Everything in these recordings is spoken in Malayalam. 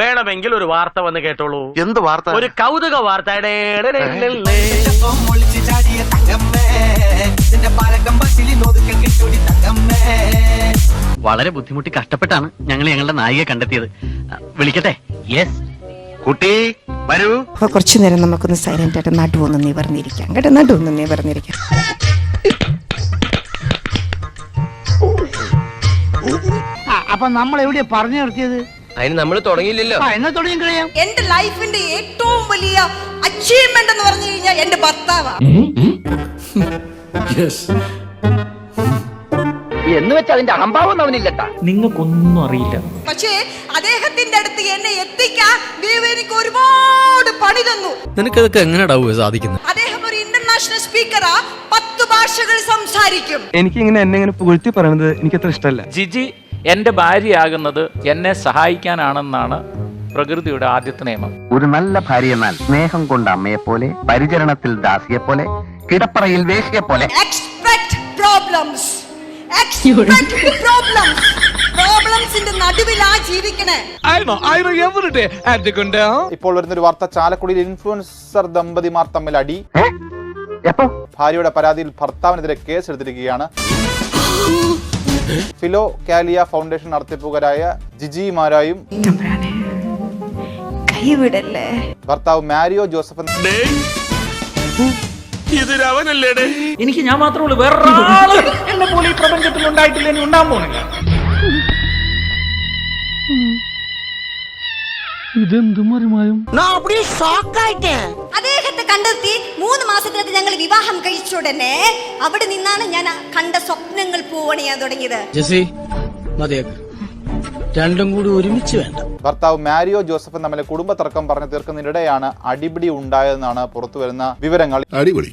വേണമെങ്കിൽ ഒരു വാർത്ത വന്ന് കേട്ടോളൂ. എന്ത് വാർത്ത? ഒരു കൗതുക വാർത്ത. വളരെ ബുദ്ധിമുട്ടി കഷ്ടപ്പെട്ടാണ് ഞങ്ങൾ ഞങ്ങളുടെ നായിക കണ്ടെത്തിയത്. വിളിക്കട്ടെ? യെസ് കുട്ടി വരൂ. അപ്പൊ കുറച്ചു നേരം നമുക്കൊന്ന് സൈലന്റ് ആയിട്ട് നടുവൊന്ന് നിവർന്നിരിക്കാം. കേട്ടോ നടുവൊന്ന് നിവർന്നിരിക്കാം. അപ്പൊ നമ്മൾ എവിടെയാ പറഞ്ഞു നിർത്തിയത്? അതിന് നമ്മൾ തുടങ്ങിയില്ലല്ലോ. എന്നാ തുടങ്ങി കഴിയാം എന്റെ ലൈഫിന്റെ ഏറ്റവും വലിയ അച്ചീവ്മെന്റ് എന്ന് പറഞ്ഞു കഴിഞ്ഞാൽ എന്റെ ഭർത്താവാ. എന്ന് വെച്ചാൽ അതിന്റെ അഹംഭാവം അവനില്ലട്ടാ. നിങ്ങൾക്കൊന്നും അറിയില്ല. പക്ഷേ അദ്ദേഹത്തിന്റെ അടുത്ത് എന്നെ എത്തിക്കാൻ ദൈവം എനിക്ക് ഒരുപാട് പണി തന്നു. നിനക്കതൊക്കെ എങ്ങനെയാടാവുക സാധിക്കുന്നത്? അദ്ദേഹം ഒരു ഇന്റർനാഷണൽ സ്പീക്കറാ പത്ത് ഭാഷകൾ സംസാരിക്കും. എനിക്കിങ്ങനെ എന്നെ ഇങ്ങനെ പുകഴ്ത്തി പറയുന്നത് അത്ര ഇഷ്ടമല്ല. ജിജി എന്റെ ഭാര്യയാകുന്നത് എന്നെ സഹായിക്കാനാണെന്നാണ് പ്രകൃതിയുടെ ആദ്യത്തെ നിയമം. ഒരു നല്ല ഭാര്യ എന്നാൽ സ്നേഹം കൊണ്ട് അമ്മയെ പോലെ പരിചരണത്തിൽ ദാസിയെ പോലെ കിടപ്പറയിൽ വേശിയെ പോലെ. എക്സ്പെക്ട് പ്രോബ്ലംസ് എക്സ്പെക്ട് പ്രോബ്ലംസ് പ്രോബ്ലംസിന്റെ നടുവിലാ ജീവിക്കണേ. ഇപ്പോൾ വരുന്നൊരു വാർത്ത ചാലക്കുടിയിൽ ഇൻഫ്ലുവൻസർ ദമ്പതിമാർ തമ്മിൽ അടി. ഭാര്യയുടെ പരാതിയിൽ ഭർത്താവിനെതിരെ കേസ് എടുത്തിരിക്കുകയാണ് ഫിലോ കാലിയ ഫൗണ്ടേഷൻ നടത്തിപ്പുകാരായ ജിജിമാരായും കൈവിടല്ലേ? ഭർത്താവ് മാരിയോ ജോസഫ് എനിക്ക് ഞാൻ മാത്രമേ ഉള്ളൂ വേറെ എന്നെ പോലെ ഈ പ്രപഞ്ചത്തിൽ ഉണ്ടായിട്ടില്ല ഇനി ഉണ്ടാകാൻ പോണില്ല അദ്ദേഹത്തെ കണ്ടെത്തി മൂന്ന് മാസത്തിനകത്ത് ഞങ്ങൾ വിവാഹം കഴിച്ച ഉടനെ അവിടെ നിന്നാണ് ഞാൻ കണ്ട സ്വപ്നങ്ങൾ പൂവണിയാൻ തുടങ്ങിയത്. ജസി മതിയാക്ക്. രണ്ടും കൂടി ഒരുമിച്ച് വേണ്ട. ഭർത്താവ് മാരിയോ ജോസഫും തമ്മിലെ കുടുംബ തർക്കം പറഞ്ഞു തീർക്കുന്നതിനിടെയാണ് അടിപിടി ഉണ്ടായതെന്നാണ് പുറത്തു വരുന്ന വിവരങ്ങൾ. അടിപൊളി.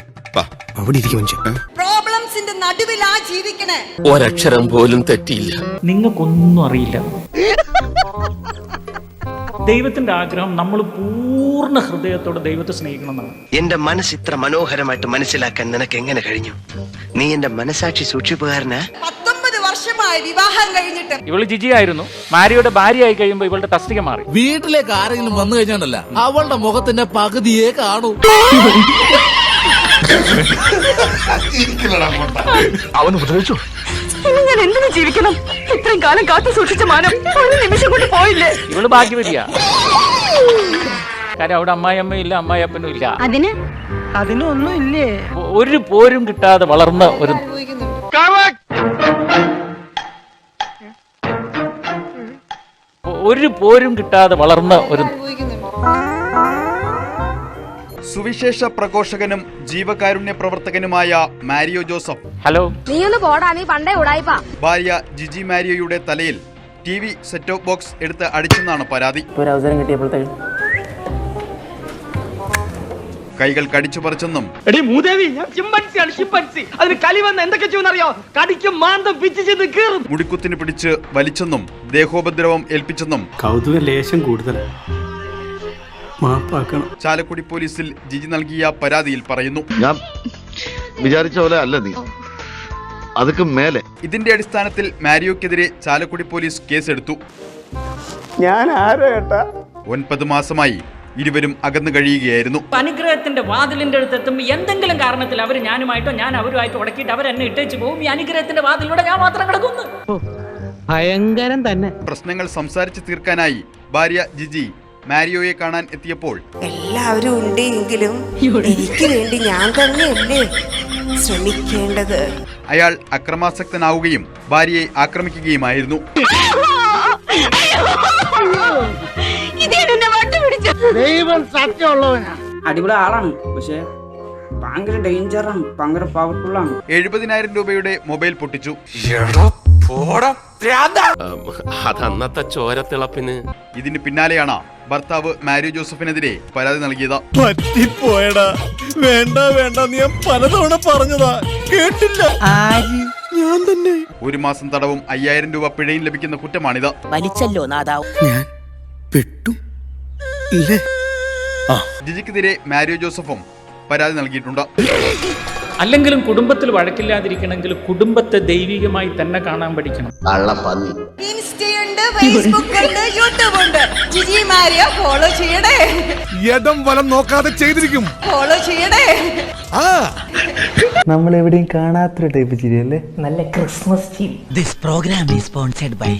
പ്രോബ്ലംസിന്റെ നടുവിലാ ജീവിക്കണേ. ഒരക്ഷരം പോലും തെറ്റിയില്ല. നിങ്ങൾക്കൊന്നും അറിയില്ല. ദൈവത്തിന്റെ ആഗ്രഹം നമ്മൾ പൂർണ ഹൃദയത്തോടെ ദൈവത്തെ സ്നേഹിക്കണം എന്നാണ് എന്റെ മനസ്സ് ഇത്ര മനോഹരമായിട്ട് മനസ്സിലാക്കാൻ നിനക്ക് എങ്ങനെ കഴിഞ്ഞു? നീ എന്റെ മനസാക്ഷി സൂക്ഷിപ്പുകാരനാ? വർഷമായി വിവാഹം കഴിഞ്ഞിട്ട് ഇവൾ ജിജി ആയിരുന്നു. മാരിയുടെ ഭാര്യയായി കഴിയുമ്പോൾ ഇവളുടെ തസ്തിക മാറി. വീട്ടിലേക്ക് ആരെങ്കിലും വന്നു കഴിഞ്ഞാണല്ല അവളുടെ മുഖത്തിന്റെ പകുതിയെ കാണൂ. അവൻ ഉപദ്രവിച്ചു? എന്തിനു ജീവിക്കണം? ഇത്രയും കാലം കാത്തു സൂക്ഷിച്ച മാനം ഒരു നിമിഷം കൊണ്ട് പോയില്ലേ? ഇവൾ ഭാഗ്യവതിയാ. കാര്യം അവിടെ അമ്മായിയമ്മയും ഇല്ല അമ്മായിയപ്പനും ഇല്ല. അതിന്? അതിനൊന്നും ഇല്ലേ ഒരു പോരും കിട്ടാതെ വളർന്ന ഒരു ഒരു പോരും കിട്ടാതെ വളർന്ന ഒരു സുവിശേഷ പ്രഘോഷകനും ജീവകാരുണ്യ പ്രവർത്തകനുമായ മാരിയോ ജോസഫ്. ഹലോ. നീ ഒന്ന് പോടാ നീ പണ്ടേ ഉടായിപ്പാ. ഭാര്യ ജിജി മാരിയോയുടെ തലയിൽ T V set top box എടുത്ത് അടിച്ചെന്നാണ് പരാതി. ഒരു അവസരം കിട്ടിയപ്പോഴത്തേക്കും. കൈകൾ കടിച്ചു പറിച്ചെന്നും എടി മൂദേവി ഞാൻ ചിമ്പൻസിയാണ് ചിമ്പൻസി അതിന് കലി വന്ന് എന്തൊക്കെ ചെയ്യുമെന്നറിയോ? കടിക്കും മാന്തം പിച്ച് ചെയ്ത് കീറും. മുടിക്കുത്തിന് പിടിച്ച് വലിച്ചെന്നും ദേഹോപദ്രവം ഏൽപ്പിച്ചെന്നും കൗതുക ലേശം കൂടുതൽ മാപ്പാക്കണം. ചാലക്കുടി പോലീസിൽ ജിജി നൽകിയ പരാതിയിൽ പറയുന്നു. ഞാൻ വിചാരിച്ച പോലെ അല്ല നീ. അതൊക്കെ മേലെ. ഇതിന്റെ അടിസ്ഥാനത്തിൽ മാരിയോക്കെതിരെ ചാലക്കുടി പോലീസ് കേസെടുത്തു. ഞാൻ ആരോ ഏട്ടാ? ഒൻപത് മാസമായി ഇരുവരും അകന്നു കഴിയുകയായിരുന്നു. അനുഗ്രഹത്തിന്റെ വാതിലിന്റെ അടുത്ത് എത്തുമ്പോൾ എന്തെങ്കിലും കാരണത്തിൽ അവർ ഞാനുമായിട്ടോ ഞാൻ അവരുമായിട്ടോ ഉടക്കിയിട്ട് അവർ എന്നെ ഇട്ടേച്ച് പോകും ഈ അനുഗ്രഹത്തിന്റെ വാതിലൂടെ ഞാൻ മാത്രം കിടക്കുന്നു. ഭയങ്കരം തന്നെ. പ്രശ്നങ്ങൾ സംസാരിച്ച് തീർക്കാനായി ഭാര്യ ജിജി മാരിയോയെ കാണാൻ എത്തിയപ്പോൾ എല്ലാവരും ഉണ്ട് എങ്കിലും എനിക്ക് വേണ്ടി ഞാൻ തന്നെയല്ലേ ശ്രമിക്കേണ്ടത്? അയാൾ അക്രമാസക്തനാവുകയും ഭാര്യയെ ആക്രമിക്കുകയുമായിരുന്നു. ദൈവം സത്യമുള്ളവനാ. അടിപൊളി ആളാണ് പക്ഷേ ഭയങ്കര ഡേഞ്ചറാണ് ഭയങ്കര പവർഫുൾ ആണ്. എഴുപതിനായിരം രൂപയുടെ മൊബൈൽ പൊട്ടിച്ചു. അതന്നത്തെ ചോരത്തിളപ്പിന്. ഇതിന് പിന്നാലെയാണ് ഭർത്താവ് മാരി ജോസഫിനെതിരെ പരാതി നൽകിയത്. പറ്റിപ്പോയടാ. വേണ്ട വേണ്ട നീ ഞാൻ പലതവണ പറഞ്ഞതാ. കേട്ടില്ല. ഞാൻ തന്നെ. ഒരു മാസം തടവും അയ്യായിരം രൂപ പിഴയും ലഭിക്കുന്ന കുറ്റമാണിത്. വലിച്ചല്ലോ നാദാവ്. ഞാൻ പെട്ടു. ഇല്ലേ? ജിജിക്കെതിരെ മാരിയോ ജോസഫും പരാതി നൽകിയിട്ടുണ്ട്. അല്ലെങ്കിലും കുടുംബത്തിൽ വഴക്കില്ലാതിരിക്കണമെങ്കിൽ കുടുംബത്തെ ദൈവികമായി തന്നെ കാണാൻ പഠിക്കണം. ഇൻസ്റ്റയുണ്ട് ഫേസ്ബുക്ക് ഉണ്ട് യൂട്യൂബ് ഉണ്ട് ജിജി മാരിയ ഫോളോ ചെയ്യണേ ഇടം വലം നോക്കാതെ ചെയ്തിരിക്കും. ഫോളോ ചെയ്യണേ ആ. നമ്മൾ എവിടെയും കാണാത്തൊരു ടൈപ്പ് ചിരിയല്ലേ? നല്ല Christmas this programme is sponsored by